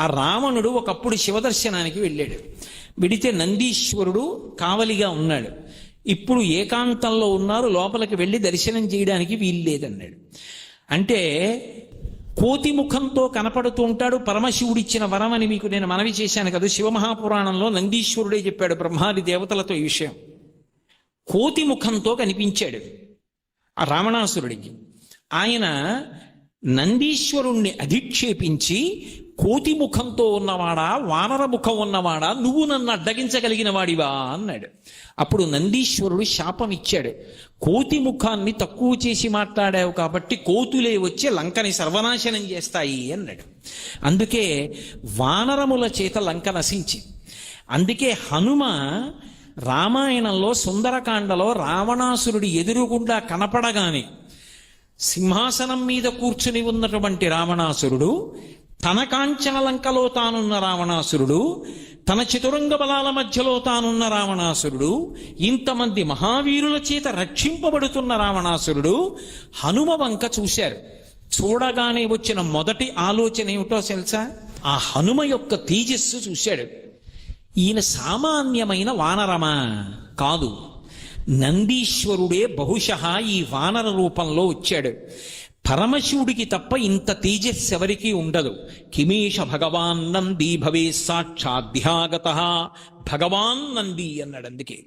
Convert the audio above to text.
ఆ రావణుడు ఒకప్పుడు శివదర్శనానికి వెళ్ళాడు. వెడితే నందీశ్వరుడు కావలిగా ఉన్నాడు. ఇప్పుడు ఏకాంతంలో ఉన్నారు లోపలికి వెళ్ళి దర్శనం చేయడానికి వీలు లేదన్నాడు అంటే కోతి ముఖంతో కనపడుతూ ఉంటాడు పరమశివుడిచ్చిన వరం అని మీకు నేను మనవి చేశాను కదా. శివమహాపురాణంలో నందీశ్వరుడే చెప్పాడు బ్రహ్మాది దేవతలతో ఈ విషయం. కోతి ముఖంతో కనిపించాడు ఆ రావణాసురుడికి. ఆయన నందీశ్వరుణ్ణి అధిక్షేపించి కోతి ముఖంతో ఉన్నవాడా వానర ముఖం ఉన్నవాడా నువ్వు నన్ను అడ్డగించగలిగిన వాడివా అన్నాడు. అప్పుడు నందీశ్వరుడు శాపం ఇచ్చాడు. కోతి ముఖాన్ని తక్కువ చేసి మాట్లాడావు కాబట్టి కోతులే వచ్చి లంకని సర్వనాశనం చేస్తాయి అన్నాడు. అందుకే వానరముల చేత లంక నశించి. అందుకే హనుమ రామాయణంలో సుందరకాండలో రావణాసురుడి ఎదురుగుండా కనపడగానే సింహాసనం మీద కూర్చుని ఉన్నటువంటి రావణాసురుడు తన కాంచనలంకలో తానున్న రావణాసురుడు తన చతురంగ బలాల మధ్యలో తానున్న రావణాసురుడు ఇంతమంది మహావీరుల చేత రక్షింపబడుతున్న రావణాసురుడు హనుమ వంక చూశారు. చూడగానే వచ్చిన మొదటి ఆలోచన ఏమిటో తెలుసా? ఆ హనుమ యొక్క తేజస్సు చూశాడు. ఈయన సామాన్యమైన వానరమా? కాదు. నందీశ్వరుడే బహుశ ఈ వానర రూపంలో వచ్చాడు. పరమశివుడికి తప్ప ఇంత తేజస్సు ఎవరికీ ఉండదు. కిమీష భగవాన్ నంది భవే సాక్షాధ్యాగత భగవాన్ నంది అన్నాడు అందుకే.